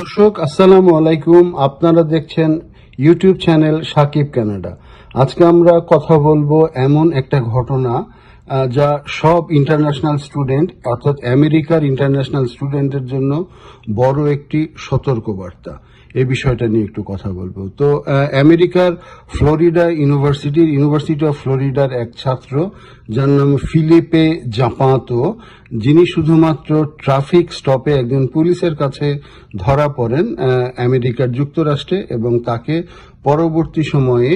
দর্শক, আসসালামু আলাইকুম। আপনারা দেখছেন ইউটিউব চ্যানেল সাকিব কানাডা। আজকে আমরা কথা বলব এমন একটা ঘটনা যা সব ইন্টারন্যাশনাল স্টুডেন্ট অর্থাৎ আমেরিকার ইন্টারন্যাশনাল স্টুডেন্টের জন্য বড় একটি সতর্কবার্তা। এই বিষয়টা নিয়ে একটু কথা বলব। তো আমেরিকার ফ্লোরিডা ইউনিভার্সিটির ইউনিভার্সিটি অফ ফ্লোরিডার এক ছাত্র, যার নাম ফিলিপে জাপাতো, যিনি শুধুমাত্র ট্রাফিক স্টপে একজন পুলিশের কাছে ধরা পড়েন আমেরিকার যুক্তরাষ্ট্রে এবং তাকে পরবর্তী সময়ে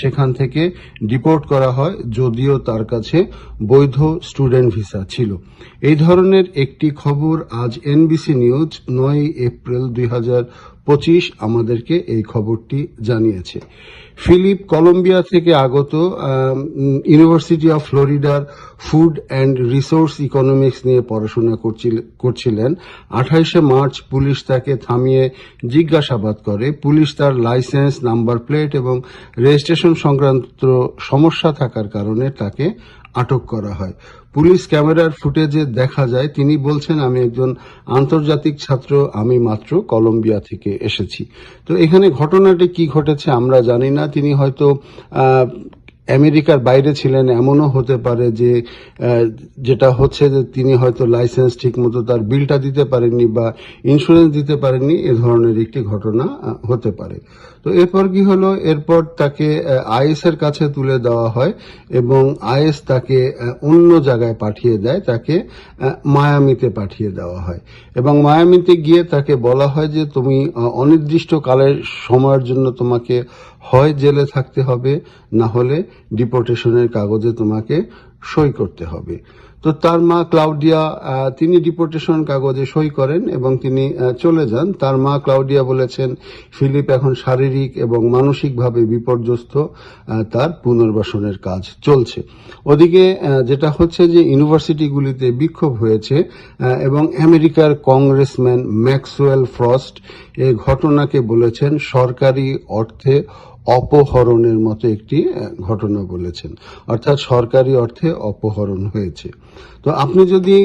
সেখান থেকে ডিপোর্ট করা হয়, যদিও তার কাছে বৈধ স্টুডেন্ট ভিসা ছিল। এই ধরনের একটি খবর আজ এনবিসি নিউজ নয় এপ্রিল দুই পঁচিশ আমাদেরকে এই খবরটি জানিয়েছে। ফিলিপ কলম্বিয়া থেকে আগত ইউনিভার্সিটি অফ ফ্লোরিডার ফুড অ্যান্ড রিসোর্স ইকোনমিক্স নিয়ে পড়াশোনা করছিল- করছিলেন। আঠাইশে মার্চ পুলিশ তাকে থামিয়ে জিজ্ঞাসাবাদ করে। পুলিশ তার লাইসেন্স, নাম্বার প্লেট এবং রেজিস্ট্রেশন সংক্রান্ত সমস্যা থাকার কারণে তাকে আটক করা হয়। পুলিশ ক্যামেরার ফুটেজে দেখা যায়, তিনি বলছেন, আমি একজন আন্তর্জাতিক ছাত্র, আমি মাত্র কলম্বিয়া থেকে এসেছি। তো এখানে ঘটনাটি কি ঘটেছে আমরা জানি না। তিনি হয়তো আমেরিকার বাইরে ছিলেন, এমনও হতে পারে যে যেটা হচ্ছে যে তিনি হয়তো লাইসেন্স ঠিক মতো তার বিলটা দিতে পারেননি বা ইন্স্যুরেন্স দিতে পারেননি, এ ধরনের একটি ঘটনা হতে পারে। তো এরপর কি হলো? এরপর তাকে আইএস এর কাছে তুলে দেওয়া হয় এবং আইএস তাকে অন্য জায়গায় পাঠিয়ে দেয়, তাকে মায়ামিতে পাঠিয়ে দেওয়া হয়। এবং মায়ামিতে গিয়ে তাকে বলা হয় যে, তুমি অনির্দিষ্টকালের সময়ের জন্য তোমাকে হয় জেলে থাকতে হবে, না হলে ডিপোর্টেশনের কাগজে তোমাকে সই করতে হবে। তো তার মা ক্লাউডিয়া তিনি ডিপোর্টেশন কাগজে সই করেন এবং তিনি চলে যান। তার মা ক্লাউডিয়া বলেছেন, ফিলিপ এখন শারীরিক এবং মানসিকভাবে বিপর্যস্ত তার পুনর্বাসনের কাজ চলছে। ওদিকে যেটা হচ্ছে যে ইউনিভার্সিটিগুলিতে বিক্ষোভ হয়েছে এবং আমেরিকার কংগ্রেসম্যান ম্যাক্সওয়েল ফ্রস্ট এই ঘটনাকে বলেছেন, সরকারি অর্থে অপহরণের মতো একটি ঘটনা বলেছেন। অর্থাৎ সরকারি অর্থে অপহরণ হয়েছে। তো আপনি যদি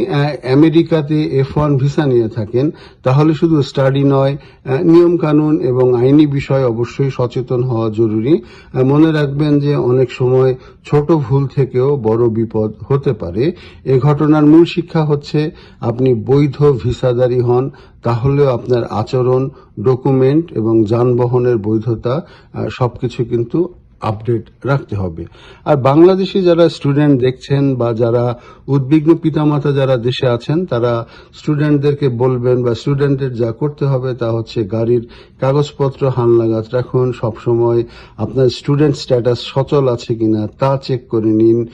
আমেরিকাতে এফ ওয়ান ভিসা নিয়ে থাকেন, তাহলে শুধু স্টাডি নয় নিয়ম কানুন এবং আইনি বিষয়ে অবশ্যই সচেতন হওয়া জরুরি। মনে রাখবেন যে অনেক সময় ছোট ভুল থেকেও বড় বিপদ হতে পারে। এ ঘটনার মূল শিক্ষা হচ্ছে, আপনি বৈধ ভিসাদারী হন, তাহলেও আপনার আচরণ, ডকুমেন্ট এবং যানবাহনের বৈধতা আহ, সবকিছু কিন্তু আপডেট রাখতে হবে। আর বাংলাদেশি যারা স্টুডেন্ট দেখছেন বা যারা উদ্বিগ্ন পিতামাতা যারা দেশে আছেন তারা স্টুডেন্টদেরকে বলবেন বা স্টুডেন্টের যা করতে হবে তা হচ্ছে গাড়ির কাগজপত্র হালনাগাদ রাখুন। সবসময় আপনার স্টুডেন্ট স্ট্যাটাস সচল আছে কিনা তা চেক করে নিন।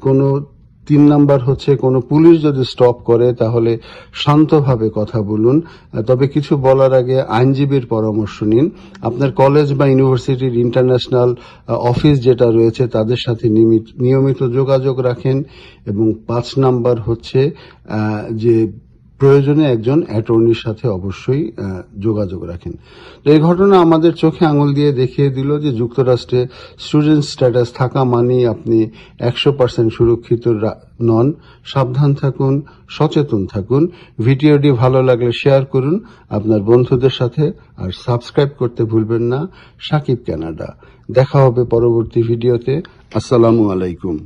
কোনো তিন নাম্বার হচ্ছে, কোনো পুলিশ যদি স্টপ করে, তাহলে শান্তভাবে কথা বলুন। তবে কিছু বলার আগে আইনজীবীর পরামর্শ নিন। আপনার কলেজ বা ইউনিভার্সিটির ইন্টারন্যাশনাল অফিস যেটা রয়েছে, তাদের সাথে নিয়মিত- যোগাযোগ রাখেন। এবং পাঁচ নাম্বার হচ্ছে যে প্রয়োজনে একজন অ্যাটর্নির সাথে অবশ্যই যোগাযোগ রাখেন। তো এই ঘটনা আমাদের চোখে আঙুল দিয়ে দেখিয়ে দিল যে যুক্তরাষ্ট্রে স্টুডেন্ট স্ট্যাটাস থাকা মানেই আপনি একশো পার্সেন্ট সুরক্ষিত নন। সাবধান থাকুন, সচেতন থাকুন, ভিডিওটি ভালো লাগলে শেয়ার করুন, আপনার বন্ধুদের সাথে, আর সাবস্ক্রাইব করতে ভুলবেন না। সাকিব কানাডা। দেখা হবে পরবর্তী ভিডিওতে। আসসালামু আলাইকুম।